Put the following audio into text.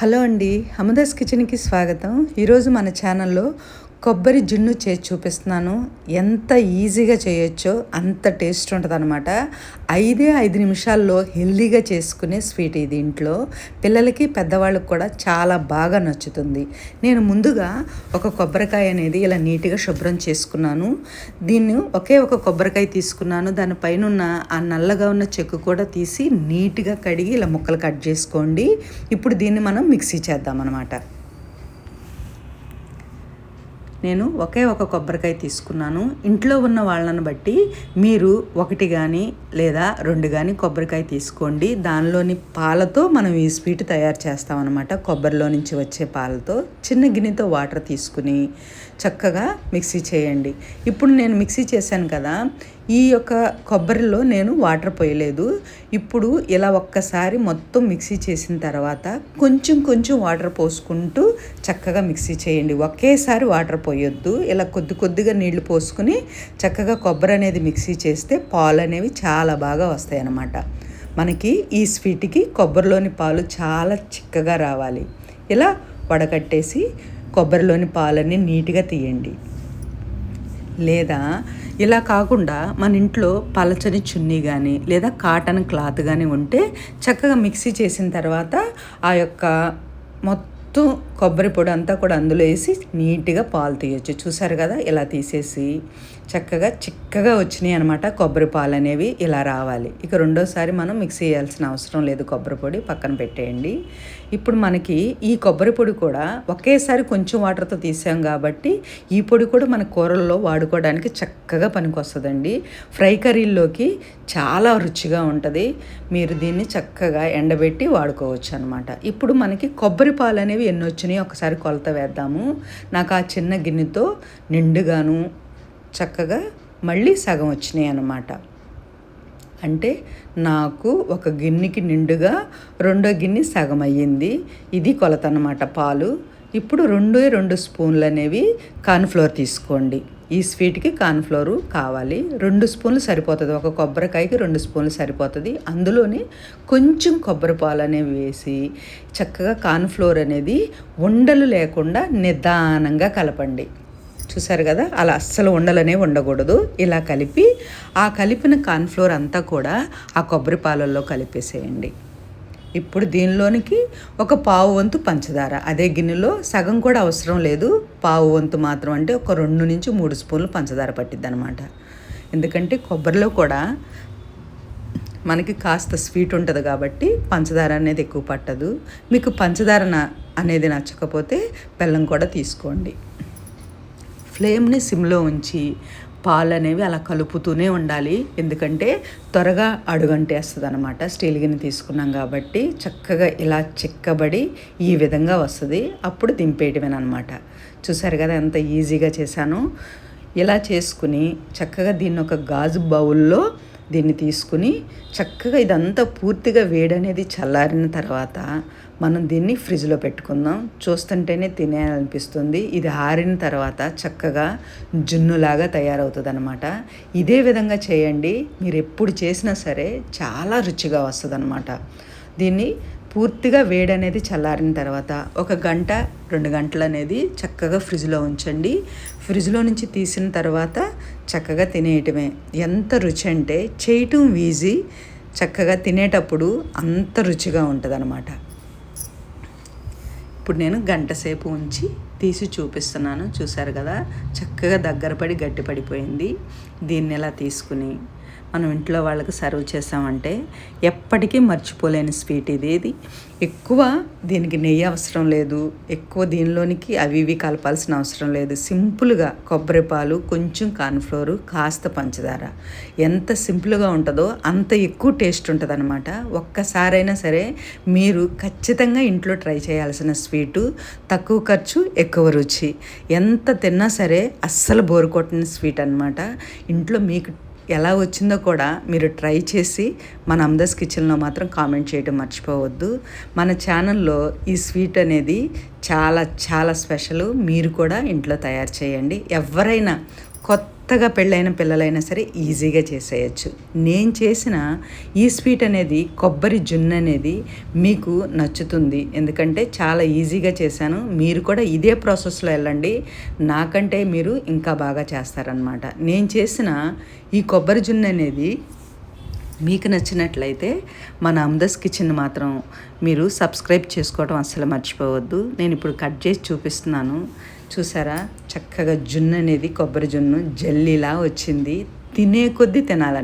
Hello అండి అమదాస్ కిచెన్కి స్వాగతం. ఈరోజు మన ఛానల్లో కొబ్బరి జున్ను చేసి చూపిస్తున్నాను. ఎంత ఈజీగా చేయొచ్చో అంత టేస్ట్ ఉంటుంది అనమాట ఐదే ఐదు నిమిషాల్లో హెల్దీగా చేసుకునే స్వీట్ ఇది ఇంట్లో. పిల్లలకి పెద్దవాళ్ళకి కూడా చాలా బాగా నచ్చుతుంది. నేను ముందుగా ఒక కొబ్బరికాయ అనేది ఇలా నీట్గా శుభ్రం చేసుకున్నాను. దీన్ని ఒకే ఒక కొబ్బరికాయ తీసుకున్నాను. దానిపైన ఉన్న ఆ నల్లగా ఉన్న చెక్కు కూడా తీసి నీట్గా కడిగి ఇలా ముక్కలు కట్ చేసుకోండి. ఇప్పుడు దీన్ని మనం మిక్సీ చేద్దాం అనమాట నేను ఒకే ఒక కొబ్బరికాయ తీసుకున్నాను. ఇంట్లో ఉన్న వాళ్ళని బట్టి మీరు ఒకటి కానీ లేదా రెండు కానీ కొబ్బరికాయ తీసుకోండి. దానిలోని పాలతో మనం ఈ స్వీట్ తయారు చేస్తామన్నమాట కొబ్బరిలో నుంచి వచ్చే పాలతో చిన్న గిన్నెతో వాటర్ తీసుకుని చక్కగా మిక్సీ చేయండి. ఇప్పుడు నేను మిక్సీ చేశాను కదా ఈ యొక్క కొబ్బరిలో నేను వాటర్ పోయలేదు. ఇప్పుడు ఇలా ఒక్కసారి మొత్తం మిక్సీ చేసిన తర్వాత కొంచెం కొంచెం వాటర్ పోసుకుంటూ చక్కగా మిక్సీ చేయండి. ఒకేసారి వాటర్ పోయొద్దు. ఇలా కొద్ది కొద్దిగా నీళ్ళు పోసుకుని చక్కగా కొబ్బరి అనేది మిక్సీ చేస్తే పాలు అనేవి చాలా బాగా వస్తాయి అన్నమాట మనకి ఈ స్వీట్కి కొబ్బరిలోని పాలు చాలా చిక్కగా రావాలి. ఇలా వడకట్టేసి కొబ్బరిలోని పాలన్నీ నీట్గా తీయండి. లేదా ఇలా కాకుండా మన ఇంట్లో పలచని చున్నీ కానీ లేదా కాటన్ క్లాత్ కానీ ఉంటే చక్కగా మిక్సీ చేసిన తర్వాత ఆ యొక్క మొత్తం కొబ్బరి పొడి అంతా కూడా అందులో వేసి నీట్గా పాలు తీయచ్చు. చూసారు కదా? ఇలా తీసేసి చక్కగా చిక్కగా వచ్చినాయి అనమాట కొబ్బరి పాలు అనేవి ఇలా రావాలి. ఇక రెండోసారి మనం మిక్సీ చేయాల్సిన అవసరం లేదు కొబ్బరి పొడి పక్కన పెట్టేయండి. ఇప్పుడు మనకి ఈ కొబ్బరి పొడి కూడా ఒకేసారి కొంచెం వాటర్తో తీసాం కాబట్టి ఈ పొడి కూడా మన కూరల్లో వాడుకోవడానికి చక్కగా పనికొస్తుందండి. ఫ్రై కర్రీల్లోకి చాలా రుచిగా ఉంటుంది. మీరు దీన్ని చక్కగా ఎండబెట్టి వాడుకోవచ్చు అనమాట ఇప్పుడు మనకి కొబ్బరి పాలు అనేవి ఎన్ని వచ్చినాయి ఒకసారి కొలత వేద్దాము. నాకు ఆ చిన్న గిన్నెతో నిండుగాను చక్కగా మళ్ళీ సగం వచ్చినాయి అన్నమాట. అంటే నాకు ఒక గిన్నెకి నిండుగా రెండో గిన్నె సగం అయ్యింది. ఇది కొలత అన్నమాట పాలు. ఇప్పుడు రెండు రెండు స్పూన్లు అనేవి కార్న్ఫ్లోర్ తీసుకోండి. ఈ స్వీట్కి కార్న్ఫ్లోరు కావాలి. రెండు స్పూన్లు సరిపోతుంది. ఒక కొబ్బరికాయకి రెండు స్పూన్లు సరిపోతుంది. అందులోనే కొంచెం కొబ్బరి పాలు అనేవి వేసి చక్కగా కార్న్ఫ్లోర్ అనేది ఉండలు లేకుండా నిదానంగా కలపండి. చూసారు కదా? అలా అస్సలు ఉండలనే ఉండకూడదు. ఇలా కలిపి ఆ కలిపిన కార్న్ఫ్లోర్ అంతా కూడా ఆ కొబ్బరి పాలల్లో కలిపేసేయండి. ఇప్పుడు దీనిలోనికి ఒక పావు వంతు పంచదార. అదే గిన్నెలో సగం కూడా అవసరం లేదు. పావు వంతు మాత్రం అంటే ఒక రెండు నుంచి మూడు స్పూన్లు పంచదార పట్టిద్ది అనమాట ఎందుకంటే కొబ్బరిలో కూడా మనకి కాస్త స్వీట్ ఉంటుంది కాబట్టి పంచదార అనేది ఎక్కువ పట్టదు. మీకు పంచదార అనేది నచ్చకపోతే బెల్లం కూడా తీసుకోండి. ఫ్లేమ్ని సిమ్లో ఉంచి పాలు అనేవి అలా కలుపుతూనే ఉండాలి. ఎందుకంటే త్వరగా అడుగంటేస్తుంది అనమాట స్టీల్ గిన్నె తీసుకున్నాం కాబట్టి చక్కగా ఇలా చిక్కబడి ఈ విధంగా వస్తుంది. అప్పుడు దింపేయటమేనమాట చూసారు కదా ఎంత ఈజీగా చేశాను. ఇలా చేసుకుని చక్కగా దీన్ని ఒక గాజు బౌల్లో దీన్ని తీసుకుని చక్కగా ఇదంతా పూర్తిగా వేడనేది చల్లారిన తర్వాత మనం దీన్ని ఫ్రిడ్జ్లో పెట్టుకుందాం. చూస్తుంటేనే తినేయాలనిపిస్తుంది ఇది ఆరిన తర్వాత చక్కగా జున్నులాగా తయారవుతుంది అనమాట ఇదే విధంగా చేయండి. మీరు ఎప్పుడు చేసినా సరే చాలా రుచిగా వస్తుంది అనమాట దీన్ని పూర్తిగా వేడి అనేది చల్లారిన తర్వాత ఒక గంట రెండు గంటలు అనేది చక్కగా ఫ్రిడ్జ్లో ఉంచండి. ఫ్రిడ్జ్లో నుంచి తీసిన తర్వాత చక్కగా తినేయటమే. ఎంత రుచి అంటే చేయటం ఈజీ చక్కగా తినేటప్పుడు అంత రుచిగా ఉంటుంది అనమాట ఇప్పుడు నేను గంట సేపు ఉంచి తీసి చూపిస్తున్నాను. చూశారు కదా? చక్కగా దగ్గర పడి గట్టి పడిపోయింది. దీన్ని ఎలా తీసుకుని మనం ఇంట్లో వాళ్ళకి సర్వ్ చేసామంటే ఎప్పటికీ మర్చిపోలేని స్వీట్ ఇది. ఇది ఎక్కువ దీనికి నెయ్యి అవసరం లేదు. ఎక్కువ దీనిలోనికి అవి ఇవి కలపాల్సిన అవసరం లేదు. సింపుల్గా కొబ్బరి పాలు కొంచెం కార్న్ఫ్లోరు కాస్త పంచదార. ఎంత సింపుల్గా ఉంటుందో అంత ఎక్కువ టేస్ట్ ఉంటుంది అనమాట ఒక్కసారైనా సరే మీరు ఖచ్చితంగా ఇంట్లో ట్రై చేయాల్సిన స్వీటు తక్కువ ఖర్చు ఎక్కువ రుచి. ఎంత తిన్నా సరే అస్సలు బోరు కొట్టిన స్వీట్ అనమాట ఇంట్లో మీకు ఎలా వచ్చిందో కూడా మీరు ట్రై చేసి మన అమ్దస్ కిచెన్లో మాత్రం కామెంట్ చేయడం మర్చిపోవద్దు. మన ఛానల్లో ఈ స్వీట్ అనేది చాలా చాలా స్పెషల్ మీరు కూడా ఇంట్లో తయారు చేయండి. ఎవరైనా కొత్త కొత్తగా పెళ్ళైన పిల్లలైనా సరే ఈజీగా చేసేయచ్చు. నేను చేసిన ఈ స్వీట్ అనేది కొబ్బరి జున్ను అనేది మీకు నచ్చుతుంది. ఎందుకంటే చాలా ఈజీగా చేశాను. మీరు కూడా ఇదే ప్రాసెస్లో వెళ్ళండి. నాకంటే మీరు ఇంకా బాగా చేస్తారనమాట నేను చేసిన ఈ కొబ్బరి జున్ను అనేది మీకు నచ్చినట్లయితే మన అమ్దస్ కిచెన్ మాత్రం మీరు సబ్స్క్రైబ్ చేసుకోవడం అస్సలు మర్చిపోవద్దు. నేను ఇప్పుడు కట్ చేసి చూపిస్తున్నాను. చూసారా? చక్కగా జున్ను అనేది కొబ్బరి జున్ను జల్లీలా వచ్చింది. తినే కొద్దీ తినాలని.